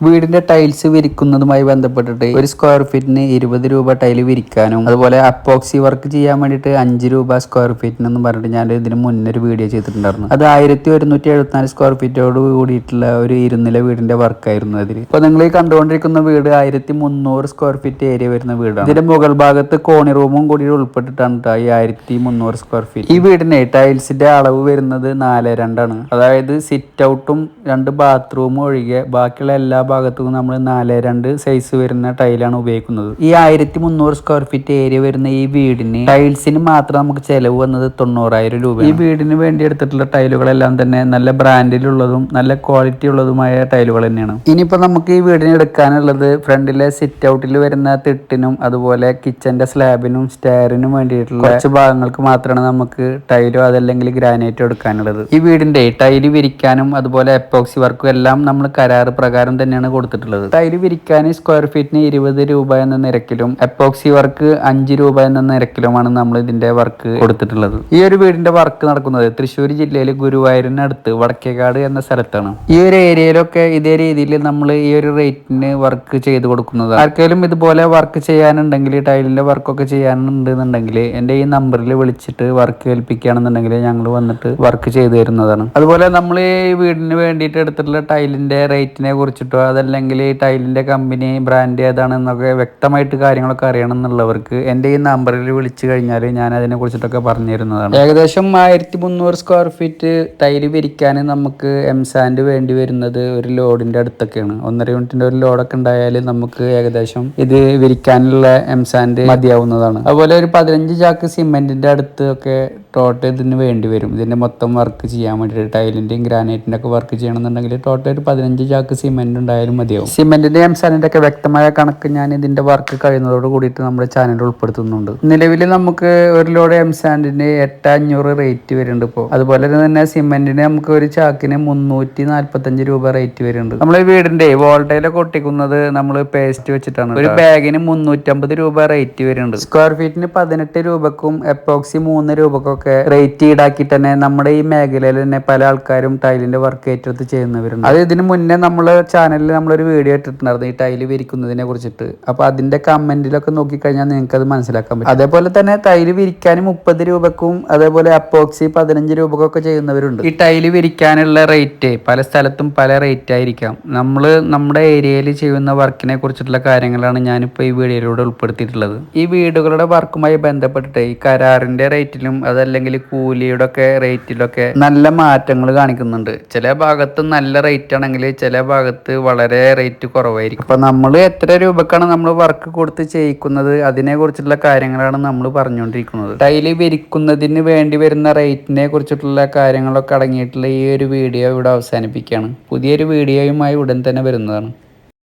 വീടിന്റെ ടൈൽസ് വിരിക്കുന്നതുമായി ബന്ധപ്പെട്ടിട്ട് ഒരു സ്ക്വയർ ഫീറ്റിന് ഇരുപത് രൂപ ടൈൽ വിരിക്കാനും അതുപോലെ അപ്പോക്സി വർക്ക് ചെയ്യാൻ വേണ്ടിയിട്ട് അഞ്ച് രൂപ സ്ക്വയർ ഫീറ്റിന് എന്ന് പറഞ്ഞിട്ട് ഞാൻ ഇതിന് മുന്നേ ഒരു വീഡിയോ ചെയ്തിട്ടുണ്ടായിരുന്നു. അത് ആയിരത്തി ഒരുന്നൂറ്റി എഴുപത്തിനാല് സ്ക്വയർ ഫീറ്റോട് കൂടിയിട്ടുള്ള ഒരു ഇരുനില വീടിന്റെ വർക്കായിരുന്നു അതിൽ ഇപ്പൊ നിങ്ങൾ ഈ കണ്ടുകൊണ്ടിരിക്കുന്ന വീട് ആയിരത്തി മുന്നൂറ് സ്ക്വയർ ഫീറ്റ് ഏരിയ വരുന്ന വീടാണ്. ഇതിന്റെ മുകൾ ഭാഗത്ത് കോണി റൂമും കൂടി ഉൾപ്പെട്ടിട്ടാണ് ട്ടോ ഈ ആയിരത്തി മുന്നൂറ് സ്ക്വയർ ഫീറ്റ് ഈ വീടിന് ടൈൽസിന്റെ അളവ് വരുന്നത് നാല് രണ്ടാണ്. അതായത് സിറ്റ് ഔട്ടും രണ്ട് ബാത്റൂമും ഒഴികെ ബാക്കിയുള്ള എല്ലാ ഭാഗത്തും നമ്മൾ നാല് രണ്ട് സൈസ് വരുന്ന ടൈലാണ് ഉപയോഗിക്കുന്നത്. ഈ ആയിരത്തി മുന്നൂറ് സ്ക്വയർ ഫീറ്റ് ഏരിയ വരുന്ന ഈ വീടിന് ടൈൽസിന് മാത്രം നമുക്ക് ചെലവ് വന്നത് തൊണ്ണൂറായിരം രൂപ ഈ വീടിന് വേണ്ടി എടുത്തിട്ടുള്ള ടൈലുകളെല്ലാം തന്നെ നല്ല ബ്രാൻഡിലുള്ളതും നല്ല ക്വാളിറ്റി ഉള്ളതുമായ ടൈലുകൾ തന്നെയാണ്. ഇനിയിപ്പോ നമുക്ക് ഈ വീടിന് എടുക്കാനുള്ളത് ഫ്രണ്ടിലെ സിറ്റ് ഔട്ടിൽ വരുന്ന തിട്ടിനും അതുപോലെ കിച്ചന്റെ സ്ലാബിനും സ്റ്റെയറിനും വേണ്ടിയിട്ടുള്ള കുറച്ച് ഭാഗങ്ങൾക്ക് മാത്രമാണ് നമുക്ക് ടൈലോ അതല്ലെങ്കിൽ ഗ്രാനൈറ്റോ എടുക്കാനുള്ളത്. ഈ വീടിന്റെ ടൈൽ വിരിക്കാനും അതുപോലെ എപ്പോക്സി വർക്കും എല്ലാം നമ്മൾ കരാറ് പ്രകാരം തന്നെയാണ് കൊടുത്തിട്ടുള്ളത്. ടൈൽ വിരിക്കാൻ സ്ക്വയർ ഫീറ്റിന് ഇരുപത് രൂപ എന്ന നിരക്കിലും എപ്പോക്സി വർക്ക് അഞ്ച് രൂപ എന്ന നിരക്കിലുമാണ് നമ്മൾ ഇതിന്റെ വർക്ക് കൊടുത്തിട്ടുള്ളത്. ഈ ഒരു വീടിന്റെ വർക്ക് നടക്കുന്നത് തൃശ്ശൂർ ജില്ലയിലെ ഗുരുവായൂരിനടുത്ത് വടക്കേകാട് എന്ന സ്ഥലത്താണ്. ഈ ഒരു ഏരിയയിലൊക്കെ ഇതേ രീതിയിൽ നമ്മൾ ഈ ഒരു റേറ്റിന് വർക്ക് ചെയ്ത് കൊടുക്കുന്നത്. ആർക്കെങ്കിലും ഇതുപോലെ വർക്ക് ചെയ്യാനുണ്ടെങ്കിൽ ടൈലിന്റെ വർക്കൊക്കെ ചെയ്യാനുണ്ടെന്നുണ്ടെങ്കിൽ എന്റെ ഈ നമ്പറിൽ വിളിച്ചിട്ട് വർക്ക് ഏൽപ്പിക്കുകയാണെന്നുണ്ടെങ്കിൽ ഞങ്ങൾ വന്നിട്ട് വർക്ക് ചെയ്തു തരുന്നതാണ്. അതുപോലെ നമ്മൾ ഈ വീടിന് വേണ്ടിയിട്ട് എടുത്തിട്ടുള്ള ടൈലിന്റെ റേറ്റിനെ കുറിച്ചിട്ടോ അതല്ലെങ്കിൽ ഈ ടൈലിന്റെ കമ്പനി ബ്രാൻഡ് ഏതാണെന്നൊക്കെ വ്യക്തമായിട്ട് കാര്യങ്ങളൊക്കെ അറിയണം എന്നുള്ളവർക്ക് എന്റെ ഈ നമ്പറിൽ വിളിച്ചു കഴിഞ്ഞാൽ ഞാൻ അതിനെ കുറിച്ചിട്ടൊക്കെ പറഞ്ഞു തരുന്നതാണ് ഏകദേശം ആയിരത്തി മുന്നൂറ് സ്ക്വയർ ഫീറ്റ് ടൈൽ വിരിക്കാൻ നമുക്ക് എം സാൻഡ് വേണ്ടി വരുന്നത് ഒരു ലോഡിന്റെ അടുത്തൊക്കെയാണ്. ഒന്നര യൂണിറ്റിന്റെ ഒരു ലോഡൊക്കെ ഉണ്ടായാൽ നമുക്ക് ഏകദേശം ഇത് വിരിക്കാനുള്ള എം സാൻഡ് മതിയാവുന്നതാണ്. അതുപോലെ ഒരു പതിനഞ്ച് ചാക്ക് സിമെന്റിന്റെ അടുത്ത് ഒക്കെ ടോട്ടൽ ഇതിന് വേണ്ടി വരും. ഇതിന്റെ മൊത്തം വർക്ക് ചെയ്യാൻ വേണ്ടിയിട്ട് ടൈലിന്റെയും ഗ്രാനൈറ്റിന്റെ ഒക്കെ വർക്ക് ചെയ്യണമെന്നുണ്ടെങ്കിൽ ടോട്ടൽ ഒരു പതിനഞ്ച് ചാക്ക് സിമെന്റ് സിമെന്റ് ഉണ്ടായാലും മതിയാവും. സിമെന്റിന്റെ എം സാൻഡിന്റെ ഒക്കെ വ്യക്തമായ കണക്ക് ഞാൻ ഇതിന്റെ വർക്ക് കഴിയുന്നതോട് കൂടിയിട്ട് നമ്മുടെ ചാനലിൽ ഉൾപ്പെടുത്തുന്നുണ്ട്. നിലവിൽ നമുക്ക് ഒരു ലോഡ് എം സാൻഡിന് എട്ട് അഞ്ഞൂറ് റേറ്റ് വരുന്നുണ്ട് ഇപ്പോൾ അതുപോലെ തന്നെ സിമെന്റിന് നമുക്ക് ഒരു ചാക്കിന് മുന്നൂറ്റി നാല്പത്തഞ്ച് രൂപ റേറ്റ് വരുന്നുണ്ട്. നമ്മൾ വീടിന്റെ വോൾട്ടയിലൊക്കെ ഒട്ടിക്കുന്നത് നമ്മൾ പേസ്റ്റ് വെച്ചിട്ടാണ് ഒരു ബാഗിന് മുന്നൂറ്റമ്പത് രൂപ റേറ്റ് വരുന്നുണ്ട്. സ്ക്വയർ ഫീറ്റിന് പതിനെട്ട് രൂപക്കും എപ്പോക്സി മൂന്ന് രൂപക്കൊക്കെ റേറ്റ് ഈടാക്കിയിട്ട് തന്നെ നമ്മുടെ ഈ മേഖലയിൽ തന്നെ പല ആൾക്കാരും ടൈലിന്റെ വർക്ക് ഏറ്റെടുത്ത് ചെയ്യുന്നവരുണ്ട്. അത് ഇതിന് മുന്നേ നമ്മൾ ചാനലിൽ നമ്മളൊരു വീഡിയോ ഇട്ടിട്ടുണ്ടായിരുന്നു ഈ ടൈൽ വിരിക്കുന്നതിനെ കുറിച്ചിട്ട്. അപ്പൊ അതിന്റെ കമന്റിലൊക്കെ നോക്കിക്കഴിഞ്ഞാൽ നിങ്ങൾക്ക് അത് മനസ്സിലാക്കാൻ പറ്റും. അതേപോലെ തന്നെ ടൈൽ വിരിക്കാൻ മുപ്പത് രൂപക്കും അതേപോലെ അപ്പോക്സി പതിനഞ്ച് രൂപക്കൊക്കെ ചെയ്യുന്നവരുണ്ട്. ഈ ടൈൽ വിരിക്കാനുള്ള റേറ്റ് പല സ്ഥലത്തും പല റേറ്റ് ആയിരിക്കാം. നമ്മൾ നമ്മുടെ ഏരിയയിൽ ചെയ്യുന്ന വർക്കിനെ കുറിച്ചിട്ടുള്ള കാര്യങ്ങളാണ് ഞാനിപ്പോൾ ഈ വീഡിയോയിലൂടെ ഉൾപ്പെടുത്തിയിട്ടുള്ളത്. ഈ വീടുകളുടെ വർക്കുമായി ബന്ധപ്പെട്ടിട്ട് ഈ കരാറിന്റെ റേറ്റിലും അതല്ലെങ്കിൽ കൂലിയുടെ ഒക്കെ റേറ്റിലൊക്കെ നല്ല മാറ്റങ്ങൾ കാണിക്കുന്നുണ്ട്. ചില ഭാഗത്ത് നല്ല റേറ്റ് ആണെങ്കിൽ ചില ഭാഗത്ത് വളരെ റേറ്റ് കുറവായിരിക്കും. അപ്പം നമ്മൾ എത്ര രൂപക്കാണ് നമ്മൾ വർക്ക് കൊടുത്ത് ചെയ്യിക്കുന്നത്? അതിനെ കുറിച്ചുള്ള കാര്യങ്ങളാണ് നമ്മൾ പറഞ്ഞുകൊണ്ടിരിക്കുന്നത് ടൈൽ വിരിക്കുന്നതിന് വേണ്ടി വരുന്ന റേറ്റിനെ കുറിച്ചിട്ടുള്ള കാര്യങ്ങളൊക്കെ അടങ്ങിയിട്ടുള്ള ഈ ഒരു വീഡിയോ ഇവിടെ അവസാനിപ്പിക്കുകയാണ്. പുതിയൊരു വീഡിയോയുമായി ഉടൻ തന്നെ വരുന്നതാണ്.